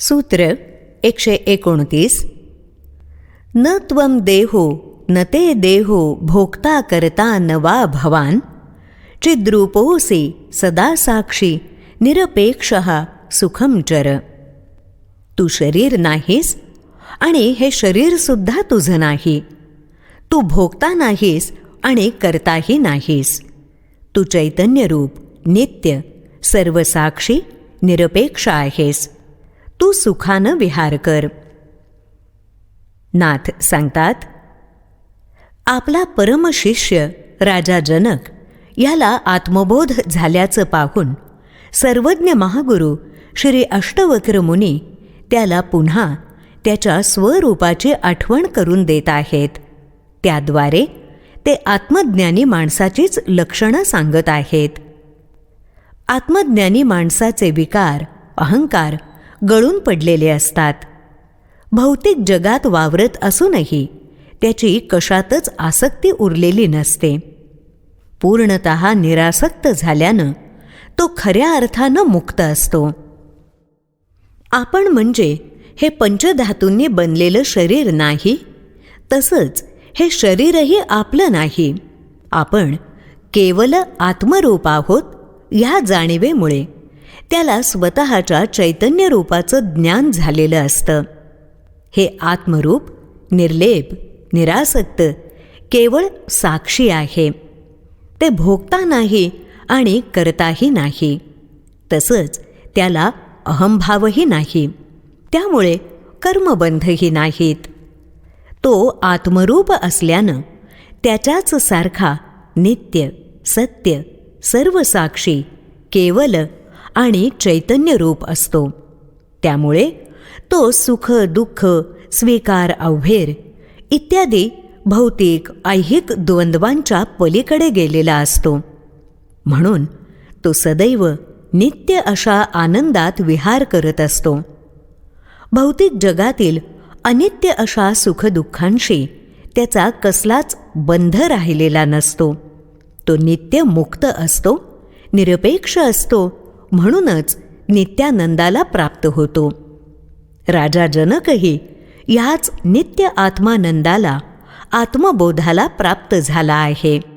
सूत्र एकशे एकोणतीस. न त्वं देहो न ते देहो भोक्ता करता न वा भवान. चिद्रूपोऽसि सदा साक्षी निरपेक्ष सुखम चर. तू शरीर नाहीस आणि हे शरीरसुद्धा तुझं नाही. तू भोगता नाहीस आणि करताही नाहीस. तू चैतन्यरूप नित्य सर्वसाक्षी निरपेक्ष आहेस. तू सुखानं विहार कर. नाथ सांगतात आपला परमशिष्य राजा जनक याला आत्मबोध झाल्याचं पाहून सर्वज्ञ महागुरु श्री अष्टवक्र मुनी त्याला पुन्हा त्याच्या स्वरूपाची आठवण करून देत आहेत. त्याद्वारे ते आत्मज्ञानी माणसाचीच लक्षणं सांगत आहेत. आत्मज्ञानी माणसाचे विकार अहंकार गळून पडलेले असतात. भौतिक जगात वावरत असूनही त्याची कशातच आसक्ती उरलेली नसते. पूर्णत निरासक्त झाल्यानं तो खऱ्या अर्थानं मुक्त असतो. आपण म्हणजे हे पंचधातूंनी बनलेलं शरीर नाही तसंच हे शरीरही आपलं नाही. आपण केवल आत्मरूप आहोत ह्या जाणीवेमुळे. त्याला स्वतःच्या चैतन्य रूपाचं ज्ञान झालेलं असतं. हे आत्मरूप निर्लेप निरासक्त केवळ साक्षी आहे. ते भोगता नाही आणि करताही नाही. तसंच त्याला अहंभावही नाही. त्यामुळे कर्मबंधही नाहीत. तो आत्मरूप असल्यानं त्याच्याच सारखा नित्य सत्य सर्वसाक्षी केवल आणि चैतन्य रूप असतो. त्यामुळे तो सुख दुःख स्वीकार अवघेर इत्यादी भौतिक ऐहिक द्वंद्वांच्या पलीकडे गेलेला असतो. म्हणून तो सदैव नित्य अशा आनंदात विहार करत असतो. भौतिक जगातील अनित्य अशा सुखदुःखांशी त्याचा कसलाच बंध राहिलेला नसतो. तो नित्य मुक्त असतो निरपेक्ष असतो म्हणूनच नित्यानंदाला प्राप्त होतो. राजा जनकही ह्याच नित्य आत्मानंदाला आत्मबोधाला प्राप्त झाला आहे.